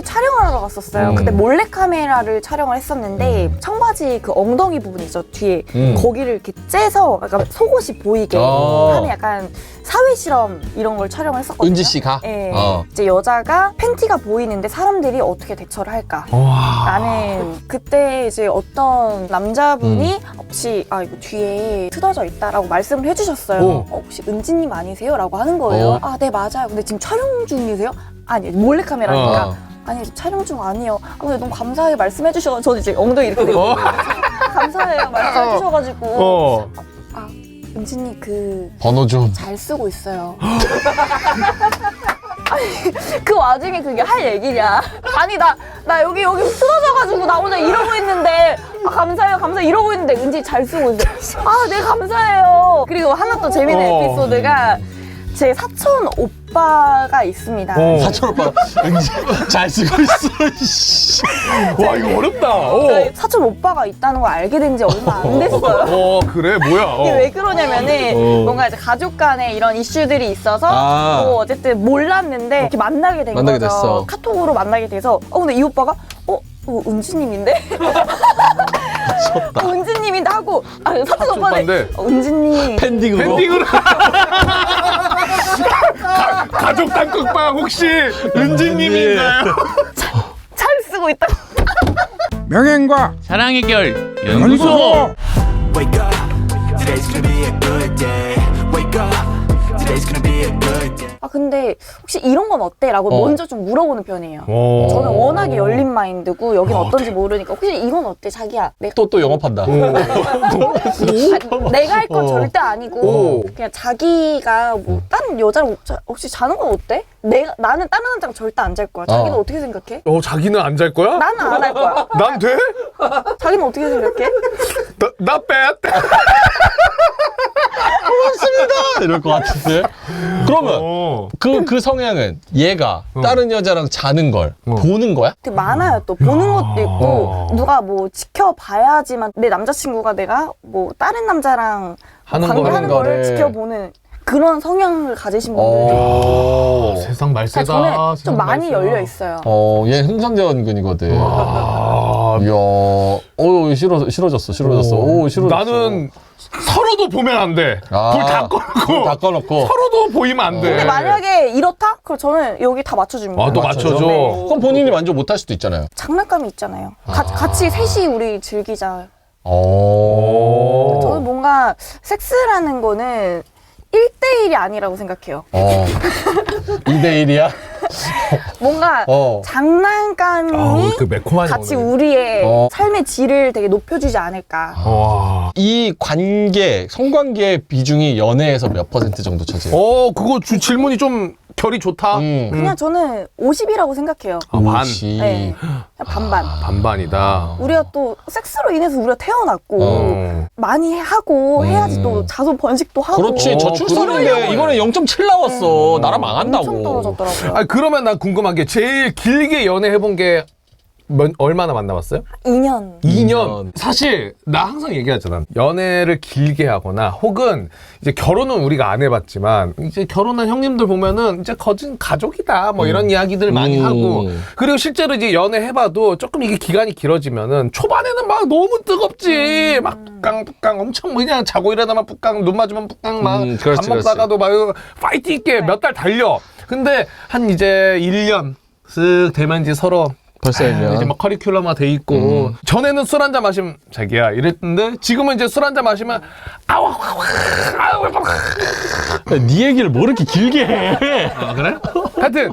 회사에 촬영을 하러 갔었어요. 음. 그때 몰래 카메라를 촬영을 했었는데 청바지 그 엉덩이 부분 있죠 뒤에 음. 거기를 이렇게 째서 약간 속옷이 보이게 어. 하는 약간 사회 실험 이런 걸 촬영을 했었거든요. 은지 씨가? 네. 어. 이제 여자가 팬티가 보이는데 사람들이 어떻게 대처를 할까? 와. 나는 그때 이제 어떤 남자분이 음. 혹시 아 이거 뒤에 틀어져 있다라고 말씀을 해주셨어요. 어. 어, 혹시 은지님 아니세요?라고 하는 거예요. 어. 아네 맞아요. 근데 지금 촬영 중이세요? 아니 몰래 카메라니까. 어. 아니 촬영 중 아니에요. 아, 근데 너무 감사하게 말씀해 주셔서 저도 이제 엉덩이 이렇게 되고 어. 감사해요 말씀해 주셔가지고 어. 아 은지님 그 번호 좀. 잘 쓰고 있어요. 아니, 그 와중에 그게 할 얘기냐? 아니 나 나 여기 여기 쓰러져가지고 나 오늘 이러고 있는데 아, 감사해요 감사 이러고 있는데 은지 잘 쓰고 있어요. 아네 감사해요. 그리고 하나 또 재밌는 어. 에피소드가 제 사촌 오빠 가 있습니다. 어. 사촌 오빠 은지 잘 쓰고 있어. 씨. 와 이거 어렵다. 저희 어. 사촌 오빠가 있다는 걸 알게 된 지 얼마 안 됐어요. 어 그래 뭐야? 어. 이게 왜 그러냐면은 어. 뭔가 이제 가족 간에 이런 이슈들이 있어서 아. 뭐 어쨌든 몰랐는데 이렇게 만나게 된 만나게 거죠. 됐어. 카톡으로 만나게 돼서 어 근데 이 오빠가 어, 어 은지님인데 어, 은지님인데 하고 아 사촌 오빠는 오빠인데? 어, 은지님 팬딩으로. 팬딩으로. 가, 가족 단톡방 혹시 은지님인가요? 잘 쓰고 있다. 명예과 사랑 해결 연구소. 연구소 Wake up, today's gonna be a good day. Wake up, today's gonna be a good day. 아 근데 혹시 이런 건 어때?라고 어. 먼저 좀 물어보는 편이에요. 어. 저는 워낙에 열린 마인드고 여긴 어떤지 모르니까 혹시 이건 어때 자기야? 내가 또또 영업한다. 아, 내가 할 건 어. 절대 아니고 오. 그냥 자기가 뭐 다른 여자랑 자- 혹시 자는 건 어때? 내가 나는 다른 남자랑 절대 안 잘 거야. 자기는 어. 어. 떻게 생각해? 어 자기는 안 잘 거야? 나는 안 할 거야. 난 돼? 자기는 어떻게 생각해? 나, 나 뺐. 이럴 것 같은데. 그러면 어. 그 그 성향은 얘가 다른 여자랑 자는 걸 어. 보는 거야? 되게 많아요. 또 보는 것도 어. 있고 누가 뭐 지켜봐야지만 내 남자친구가 내가 뭐 다른 남자랑 하는 관계하는 거를. 거를 지켜보는 그런 성향을 가지신 분들도 있고 어. 세상 말세다. 저는 좀 세상 많이 말세다. 열려 있어요. 어, 얘 흥선대원근이거든. 아, 이야, 어, 싫어, 싫어졌어, 싫어졌어. 오, 싫어졌어. 나는 서로도 보면 안 돼. 아, 불다 꺼놓고 불다 꺼놓고. 서로도 보이면 안 돼. 근데 만약에 이렇다? 그럼 저는 여기 다 맞춰줍니다. 아, 또 맞춰줘? 네. 그럼 본인이 만족 못할 수도 있잖아요. 장난감이 있잖아요. 가- 같이 셋이 우리 즐기자. 어. 저는 뭔가 섹스라는 거는 1대1이 아니라고 생각해요. 어. 2대1이야? 뭔가 어. 장난감이 아우, 그 매콤하네. 같이 오늘. 우리의 어. 삶의 질을 되게 높여주지 않을까. 와. 이 관계, 성관계의 비중이 연애에서 몇 퍼센트 정도 차지해요? 어, 그거 주, 질문이 좀 결이 좋다. 음. 그냥 저는 50이라고 생각해요. 아, 반. 오십. 네. 그냥 반반. 반반이다. 우리가 또 섹스로 인해서 우리가 태어났고 어. 많이 하고 해야지 음. 또 자손 번식도 하고 그렇지, 어, 저출산인데 그러려고 이번에 0.7 나왔어. 나라 망한다고. 엄청 떨어졌더라고요. 아니, 그러면 난 궁금한 게 제일 길게 연애 해본 게 몇- 얼마나 만나봤어요? 2년. 2년. 사실 나 항상 얘기하잖아. 연애를 길게 하거나 혹은 이제 결혼은 우리가 안 해봤지만 이제 결혼한 형님들 보면은 이제 거진 가족이다 뭐 이런 이야기들 많이 음. 하고 그리고 실제로 이제 연애 해봐도 조금 이게 기간이 길어지면은 초반에는 막 너무 뜨겁지 막 북강 북강 엄청 뭐 그냥 자고 일어나면 북강 눈 맞으면 북강 막 음, 밥 그렇지, 그렇지. 먹다가도 막 파이팅 있게 몇 달 달려. 근데 한 이제 1년 쓱 되면 이제 서로 벌써 아유, 1년. 이제 막 커리큘럼화 돼 있고 음. 전에는 술 한 잔 마시면 자기야 이랬는데 지금은 이제 술 한 잔 마시면 아우 아우 아우 아우 네 얘기를 뭐 이렇게 길게 해? 아, 그래? 하여튼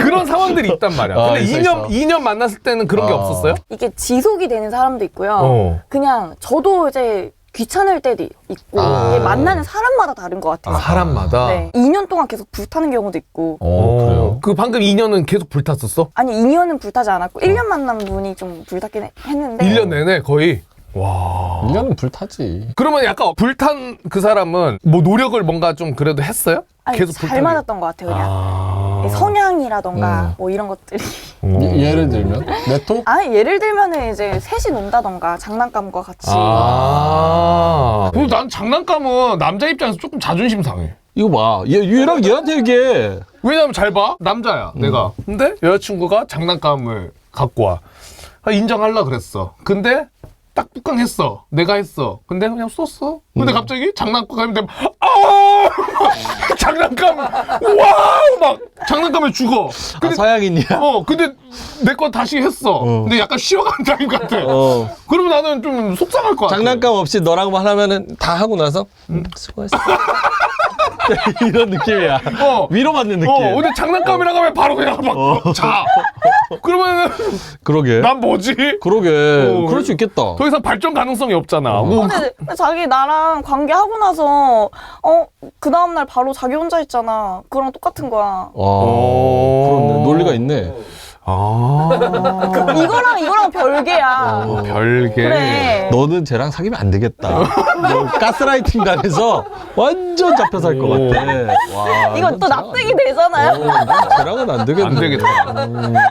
그런 상황들이 있단 말이야. 아, 근데 있어, 2년 있어. 2년 만났을 때는 그런 게 아. 없었어요? 이게 지속이 되는 사람도 있고요. 어. 그냥 저도 이제 귀찮을 때도 있고 아. 이게 만나는 사람마다 다른 것 같아요. 사람마다. 네, 2년 동안 계속 불타는 경우도 있고 어, 그래요? 그 방금 2년은 계속 불탔었어? 아니 2년은 불타지 않았고 1년 만난 분이 좀 불탔긴 해- 했는데 1년 내내 거의. 와. 1년은 불타지. 그러면 약간 불탄 그 사람은 뭐 노력을 뭔가 좀 그래도 했어요? 아니, 계속 잘 불타게. 맞았던 것 같아요. 그냥 아. 성향이라던가 음. 뭐 이런 것들이 음. 예- 예를 들면? 네토? 아 예를 들면은 이제 셋이 논다던가 장난감과 같이 아. 그리고 난 장난감은 남자 입장에서 조금 자존심 상해. 이거 봐. 얘, 얘랑 얘한테 얘기해. 왜냐면 잘 봐. 남자야, 내가. 근데 여자친구가 장난감을 갖고 와. 아, 인정할라 그랬어. 근데 딱 뚜껑했어. 내가 했어. 근데 그냥 썼어. 근데 갑자기 장난감이 되면 아! 장난감 와우 막 장난감을 주고. 아, 근데 서양인이야. 어, 근데 내 거 다시 했어. 근데 약간 쉬어간 타임 같아. 어. 그러면 나는 좀 속상할 것 같아. 장난감 없이 너랑만 하면은 다 하고 나서 음, 수고했어. 이런 느낌이야. 어. 위로받는 느낌. 어, 근데 장난감이라고 하면 바로 그냥 막 자. 그러면은 그러게. 난 뭐지? 그러게. 어, 그럴 수 있겠다. 더 이상 발전 가능성이 없잖아. 뭐, 근데 자기 나랑 관계하고 나서 어 그 다음 날 바로 자기 혼자 있잖아. 그랑 똑같은 거야. 와, 어. 그렇네. 논리가 있네. 아, 이거랑 이거랑 별개야. 어, 별개. 그래. 너는 쟤랑 사귀면 안 되겠다. 너 가스라이팅 당해서 완전 잡혀 살것 같아. 와, 이거 넌또 쟤랑 납득이 되잖아요. 안- 어, 넌 쟤랑은 안 되겠네. 안 되겠다.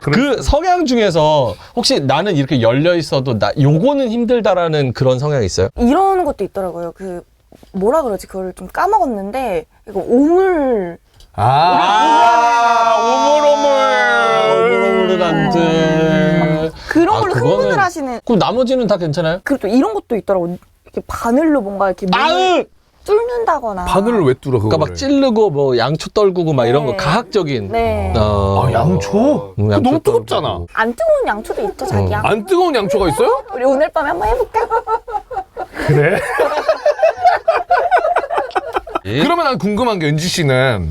그 성향 중에서 혹시 나는 이렇게 열려 있어도 나 요거는 힘들다라는 그런 성향이 있어요? 이런 것도 있더라고요. 그 뭐라 그러지? 그걸 좀 까먹었는데 이거 오물 아, 오물오물. 오물오물은 안 돼. 그런 아, 걸로 그거는- 흥분을 하시는 그럼 나머지는 다 괜찮아요? 그리고 또 이런 것도 있더라고. 이렇게 바늘로 뭔가 이렇게 몸을 아으! 뚫는다거나. 바늘을 왜 뚫어, 그거? 그러니까 막 찌르고 뭐 양초 떨구고 막 이런 거 네. 가학적인. 네. 어. 아, 양초? 음, 그거 양초 너무 떨구고. 뜨겁잖아. 안 뜨거운 양초도 있죠, 자기야. 안 뜨거운 양초가 있어요? 우리 오늘 밤에 한번 해볼까? 그래? 예? 그러면 난 궁금한 게 은지 씨는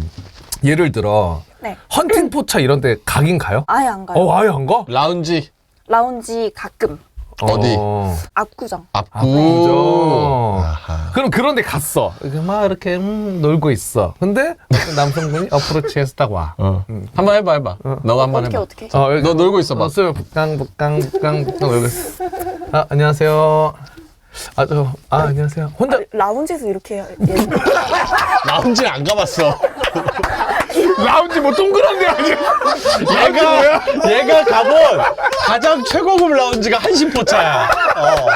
예를 들어 네. 헌팅 포차 이런 데 가긴 가요? 아예 안 가요. 어, 아예 안 가? 라운지 라운지 가끔. 어디? 어. 압구정. 아하. 그럼 그런 데 갔어. 이렇게 막 이렇게 음, 놀고 있어. 근데 어떤 남성분이 어프로치해서 딱 와. 어. 한번 해봐 해봐. 너가 한번 어떻게 해봐. 어떻게? 어, 여기 너 놀고 있어 봐. 어서 북강 북강 북강 북강 놀고 있어. 아, 안녕하세요. 아, 저, 아, 안녕하세요. 혼자 라운지에서 이렇게 해요. 예. 라운지 안 가봤어. 라운지 뭐 동그란 데 아니야? 얘가 얘가 가본 가장 최고급 라운지가 한신포차야. 어.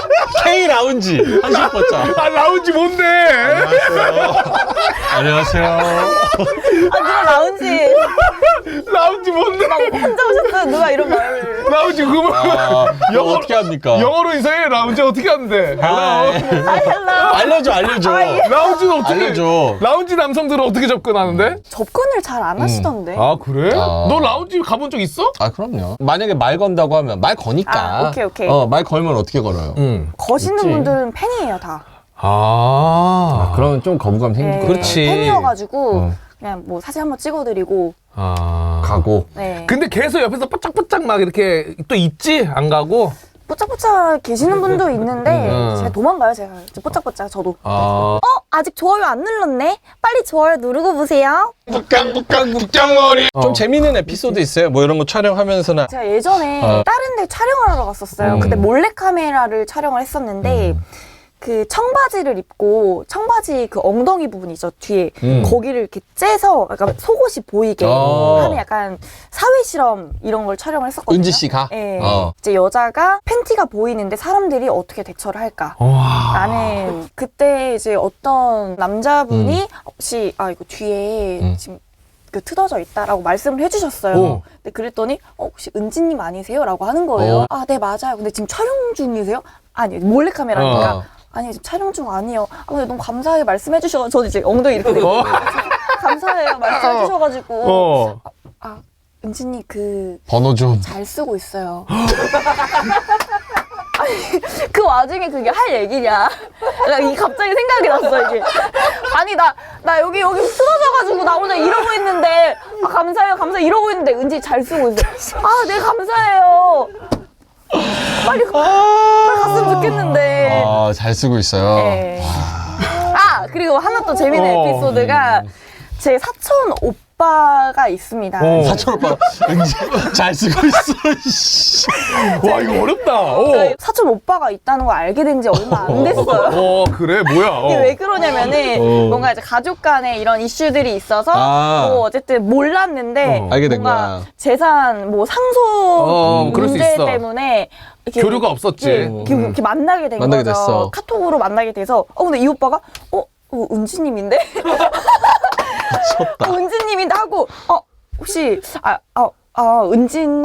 K 라운지 한신포차. 아, 라운지 뭔데? 안녕하세요. 아 누가 라운지 라운지 뭔데? 혼자 오셨어요? 누가 이런 말을? 라운지 그거 아, 이거 영어- 어떻게 합니까? 영어로 인사해. 라운지 어떻게 하는데? 아, 헬로. 아 헬로. 알려줘 알려줘. 라운지는 어떻게 알려줘. 라운지 남성들은 어떻게 접근하는데? 접근을 잘 안 하시던데. 아 그래? 아. 너 라운지 가본 적 있어? 아 그럼요. 만약에 말 건다고 하면 말 거니까. 아, 오케이, 오케이. 어, 말 걸면 어떻게 걸어요? 응. 거시는 있지. 분들은 팬이에요 다. 아. 그러면 좀 거부감 생기고. 네, 그렇지. 팬이어가지고 어. 그냥 뭐 사진 한번 찍어드리고. 아. 가고. 네. 근데 계속 옆에서 바짝바짝 막 이렇게 또 있지? 안 가고? 뽀짝뽀짝 계시는 분도 있는데 음. 제가 도망가요 제가 이제 뽀짝뽀짝 저도. 아. 어 아직 좋아요 안 눌렀네. 빨리 좋아요 누르고 보세요. 북강 북강 북장머리. 어. 좀 재밌는 에피소드 있어요? 뭐 이런 거 촬영하면서나. 제가 예전에 어. 다른 데 촬영을 하러 갔었어요. 음. 그때 몰래 카메라를 촬영을 했었는데 그 청바지를 입고 청바지 그 엉덩이 부분 있죠 뒤에 음. 거기를 이렇게 째서 약간 속옷이 보이게 어. 하는 약간 사회 실험 이런 걸 촬영을 했었거든요. 은지 씨가. 네. 어. 이제 여자가 팬티가 보이는데 사람들이 어떻게 대처를 할까? 와. 나는 그때 이제 어떤 남자분이 혹시 아 이거 뒤에 음. 지금 그 트어져 있다라고 말씀을 해주셨어요. 오. 근데 그랬더니 어, 혹시 은지님 아니세요?라고 하는 거예요. 어. 아 네 맞아요. 근데 지금 촬영 중이세요? 아니 몰래 카메라니까. 어. 아니 지금 촬영 중 아니에요. 아 근데 너무 감사하게 말씀해 주셔. 저 이제 엉덩이 이렇게 되고 어. 감사해요 말씀해 주셔가지고 어. 아 은지님 그 번호 좀. 잘 쓰고 있어요. 아니, 그 와중에 그게 할 얘기냐. 나 이 갑자기 생각이 났어, 이게. 아니, 나, 나 여기, 여기 쓰러져가지고 나 혼자 이러고 있는데, 아, 감사해요, 감사 해요, 이러고 있는데, 은지 잘 쓰고 있어. 아, 네, 감사해요. 빨리, 가- 빨리 갔으면 좋겠는데. 아, 잘 쓰고 있어요. 네. 아, 그리고 하나 또 재밌는 어. 에피소드가 제 사촌 오빠가 있습니다. 어. 사촌 오빠 은지 잘 쓰고 있어. 씨. 와 이거 어렵다. 저희 어. 사촌 오빠가 있다는 걸 알게 된 지 얼마 안 됐어요. 어 그래 뭐야? 어. 이게 왜 그러냐면은 어. 뭔가 이제 가족 간에 이런 이슈들이 있어서 아. 뭐 어쨌든 몰랐는데 어. 알게 된 뭔가 거야. 재산 뭐 상속 어, 그럴 수 문제 있어. 때문에 이렇게 교류가 없었지. 예, 이렇게, 음. 이렇게 만나게 된 만나게 거죠. 됐어. 카톡으로 만나게 돼서 어 근데 이 오빠가 어, 어 은지님인데 미쳤다. 어, 은지님인데 하고 어 혹시 아 아 아 은지님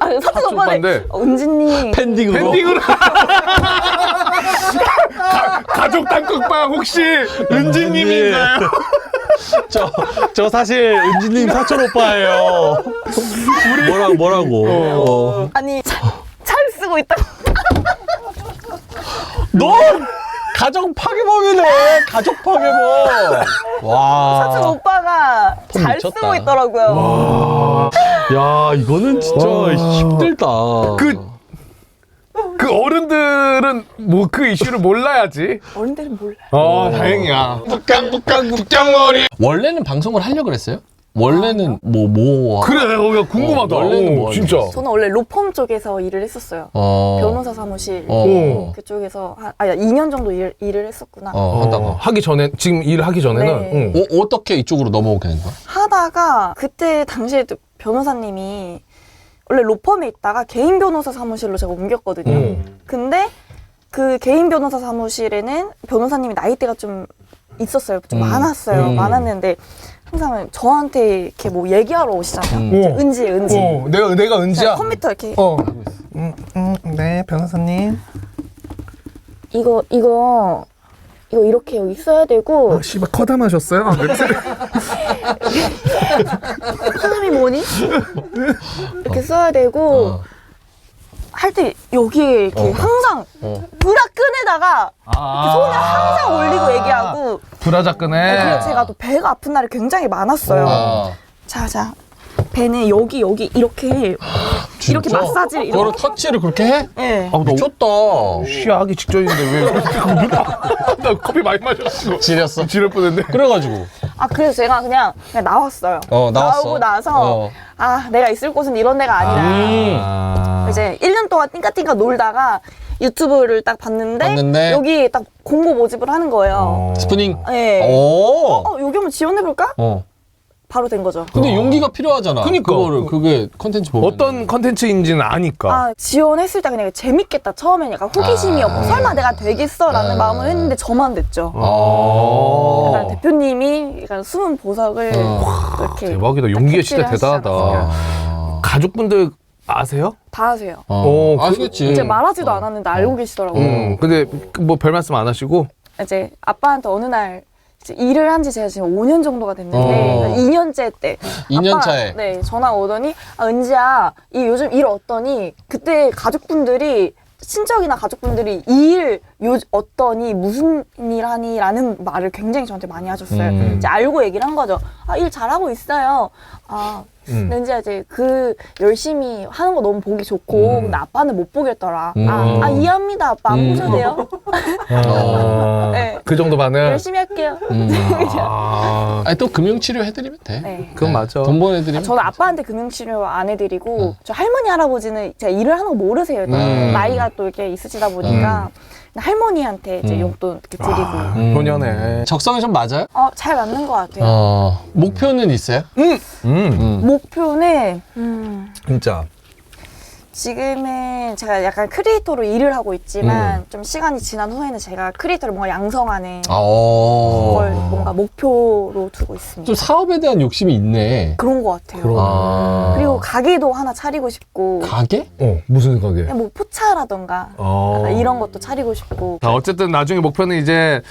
아 사촌 사촌 오빠네 오빠인데. 어, 은지님 팬딩으로. 밴딩으로 가, 가족 단톡방 혹시 은지님인가요? 저, 저 사실 은지님 사촌 오빠예요. 뭐라고, 뭐라고. 어. 아니 잘, 잘 쓰고 있다. 너 가정 파괴범이네. 가족 파괴범. 와. 사촌 오빠가 폼잘 미쳤다. 쓰고 있더라고요. 야, 이거는 진짜 힘들다. 그- 그 어른들은 뭐 그 이슈를 몰라야지. 어른들은 몰라. 어 다행이야. 북강 국장머리. 원래는 방송을 하려고 그랬어요? 원래는 뭐, 뭐. 그래 내가 궁금하다. 어, 원래는 어, 뭐 진짜. 저는 원래 로펌 쪽에서 일을 했었어요. 어. 변호사 사무실 어. 그쪽에서 한, 아 2년 정도 일, 일을 했었구나. 어, 어, 하다가. 하기 전에 지금 일을 하기 전에는 네. 응. 어, 어떻게 이쪽으로 넘어오게 된 거야? 하다가 그때 당시에 또 변호사님이 원래 로펌에 있다가 개인 변호사 사무실로 제가 옮겼거든요. 음. 근데 그 개인 변호사 사무실에는 변호사님이 나이대가 좀 있었어요. 좀 음. 많았어요. 음. 많았는데 항상 저한테 이렇게 뭐 얘기하러 오시잖아요. 음. 이제 어. 은지, 은지. 어, 내가 내가 은지야. 컴퓨터 이렇게 어. 음, 음, 네 변호사님. 이거 이거 이거 이렇게 여기 써야 되고 아, 씨발 커담하셨어요? 아. 사람이 뭐니? 이렇게 써야 되고 어. 할 때 여기에 이렇게 어. 항상 어. 브라 끈에다가 아. 손을 항상 올리고 얘기하고 브라자 끄네. 그리고 제가 또 배가 아픈 날이 굉장히 많았어요. 아, 자, 자. 배는 여기 여기 이렇게 이렇게 진짜? 마사지를 그거를 이렇게 터치를 그렇게 해? 예. 아, 나 미쳤다. 쉬하기 직전인데 왜? 나 커피 많이 마셔가지고 지렸어. 지를 뻔했네. 그래가지고. 아 그래서 제가 그냥 그냥 나왔어요. 어, 나왔어. 나오고 나서 어. 아 내가 있을 곳은 이런 데가 아니라 아. 이제 1년 동안 띵까띵까 놀다가 유튜브를 딱 봤는데, 봤는데? 여기 딱 공고 모집을 하는 거예요. 스프닝. 예. 오. 어 여기 한번 지원해볼까? 어. 바로 된 거죠. 근데 용기가 필요하잖아. 그니까. 그거를 그게 컨텐츠 보면 어떤 컨텐츠인지는 아니까. 아 지원했을 때 그냥 재밌겠다 처음엔 약간 호기심이 아. 없고 설마 내가 되겠어라는 아. 마음을 했는데 저만 됐죠. 아. 약간 대표님이 약간 숨은 보석을 어. 또 이렇게 대박이다. 진짜 캐치를 대단하다. 아. 가족분들 아세요? 다 하세요. 어. 어, 그- 아시겠지. 이제 말하지도 어. 않았는데 알고 계시더라고요. 음. 근데 뭐 별 말씀 안 하시고. 이제 아빠한테 어느 날 이제 일을 한 지 제가 지금 5년 정도가 됐는데 어. 2년째 때 2년 아빠, 차에. 네 전화 오더니 아 은지야 이 요즘 일 어떠니 그때 가족분들이 친척이나 가족분들이 이 일 요 어떠니 무슨 일 하니라는 말을 굉장히 저한테 많이 하셨어요. 음. 이제 알고 얘기를 한 거죠. 아 일 잘하고 있어요. 아 음. 근데 이제 그 열심히 하는 거 너무 보기 좋고 음. 근데 아빠는 못 보겠더라. 음. 아, 아 이해합니다 아빠 안 음. 보셔도 돼요. 아. 네. 그 정도 반응. 열심히 할게요. 음. 아. 아니 또 금융치료 해드리면 돼. 네. 그건 맞아. 돈 보내드리면. 저는 아빠한테 금융치료 안 해드리고 저 할머니 할아버지는 제가 일을 하는 거 모르세요. 또 음. 나이가 또 이렇게 있으시다 보니까 할머니한테 이제 음. 용돈 이렇게 드리고 음. 효녀네. 적성이 좀 맞아요? 어, 잘 맞는 것 같아요. 어. 목표는 있어요? 음. 음. 목표는 음, 진짜. 지금은 제가 약간 크리에이터로 일을 하고 있지만 좀 시간이 지난 후에는 제가 크리에이터를 뭔가 양성하는 아, 어. 걸 뭔가 목표로 두고 있습니다. 좀 사업에 대한 욕심이 있네. 그런 것 같아요. 그럼. 아. 그리고 가게도 하나 차리고 싶고 가게? 어 무슨 가게? 그냥 뭐 포차라던가 어. 약간 이런 것도 차리고 싶고 자, 어쨌든 나중에 목표는 이제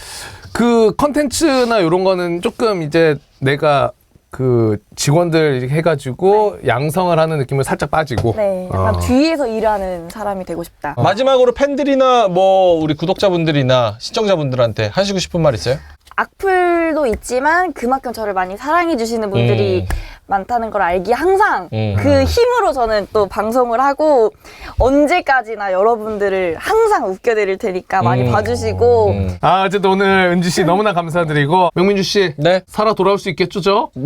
그 컨텐츠나 이런 거는 조금 이제 내가 그 직원들 이렇게 해가지고 양성을 하는 느낌을 살짝 빠지고. 네, 약간 어. 뒤에서 일하는 사람이 되고 싶다. 마지막으로 팬들이나 뭐 우리 구독자분들이나 시청자분들한테 하시고 싶은 말 있어요? 악플도 있지만 그만큼 저를 많이 사랑해 주시는 분들이 많다는 걸 알기 항상 음. 그 힘으로 저는 또 방송을 하고 언제까지나 여러분들을 항상 웃겨드릴 테니까 많이 음. 봐주시고 음. 아, 어쨌든 오늘 은지 씨 너무나 감사드리고 명민주 씨 네. 살아 돌아올 수 있겠죠, 저?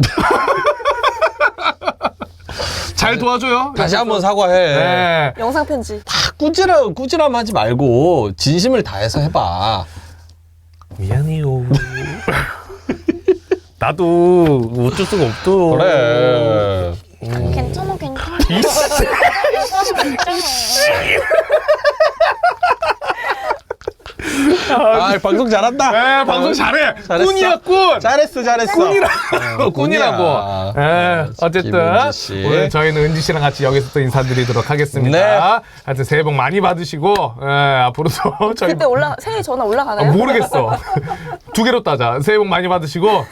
잘 도와줘요. 다시 한번 사과해. 네. 영상 편지 다 꾸지람, 꾸지람 하지 말고 진심을 다해서 해봐. 미안해요. 나도 어쩔 수가 없어. 그래. 괜찮아 괜찮아. 아, 아, 방송 잘한다. 네, 방송 잘해. 잘했어. 꾼이야, 꾼. 잘했어, 잘했어. 꾼이라고. 꾼이라고. 꾼이야. 예, 어쨌든 김은지 씨. 오늘 저희는 은지 씨랑 같이 여기서 또 인사드리도록 하겠습니다. 네. 하여튼 새해 복 많이 받으시고 예, 앞으로도 저희 그때 올라 새해 전화 아, 올라가나요? 모르겠어. 두 개로 따자. 새해 복 많이 받으시고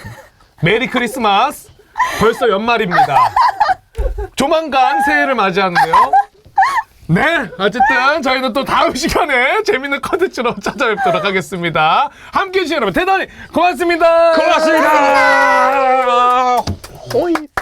메리 크리스마스. 벌써 연말입니다. 조만간 새해를 맞이하는데요. 네, 어쨌든 저희는 또 다음 시간에 재밌는 컨텐츠로 찾아뵙도록 하겠습니다. 함께해 주신 여러분 대단히 고맙습니다. 고맙습니다. 호잇.